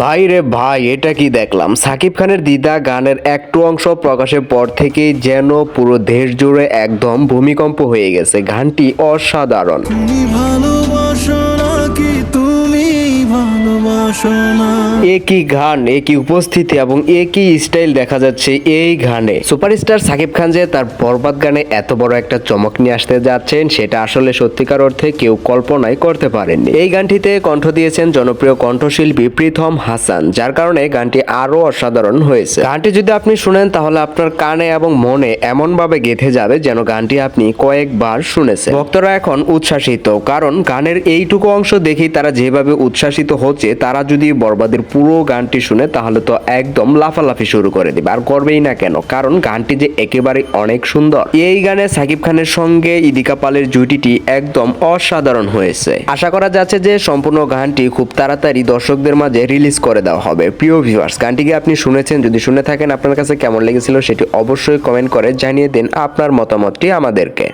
ভাই রে ভাই, এটা কি দেখলাম? সাকিব খানের দিদা গানের একটু অংশ প্রকাশের পর থেকে যেন পুরো দেশ জুড়ে একদম ভূমিকম্প হয়ে গেছে। গানটি অসাধারণ। একই গান একই উপস্থিতি এবং একই স্টাইল দেখা যাচ্ছে এই গানে সুপারস্টার সাকিব খান যে তার বরবাদ গানে এত বড় একটা চমক নিয়ে আসতে যাচ্ছেন, সেটা আসলে সত্যিকার অর্থে কেউ কল্পনাই করতে পারেননি। এই গানটিতে কণ্ঠ দিয়েছেন জনপ্রিয় কণ্ঠশিল্পী প্রীতম হাসান, যার কারণে গানটি আরও অসাধারণ হয়েছে। গানটি যদি আপনি শুনেন, তাহলে আপনার কানে এবং মনে এমন ভাবে গেঁথে যাবে যেন গানটি আপনি কয়েকবার শুনেছেন। ভক্তরা এখন উচ্ছ্বাসিত, কারণ গানের এইটুকু অংশ দেখেই তারা যেভাবে উচ্ছ্বাসিত হচ্ছে, তারা যদি বরবাদের পুরো গানটি শুনে তাহলে তো একদম লাফালাফি শুরু করে দিবে। আর করবেই না কেন? কারণ গানটি যে একেবারে অনেক সুন্দর। এই গানে সাকিব খানের সঙ্গে ইদিকা পালের জুটিটি একদম অসাধারণ হয়েছে। আশা করা যাচ্ছে যে সম্পূর্ণ গানটি খুব তাড়াতাড়ি দর্শকদের মাঝে রিলিজ করে দেওয়া হবে। প্রিয় ভিউয়ার্স, গানটিকে আপনি শুনেছেন, যদি শুনে থাকেন আপনার কাছে কেমন লেগেছিল সেটি অবশ্যই কমেন্ট করে জানিয়ে দিন আপনার মতামতটি আমাদেরকে।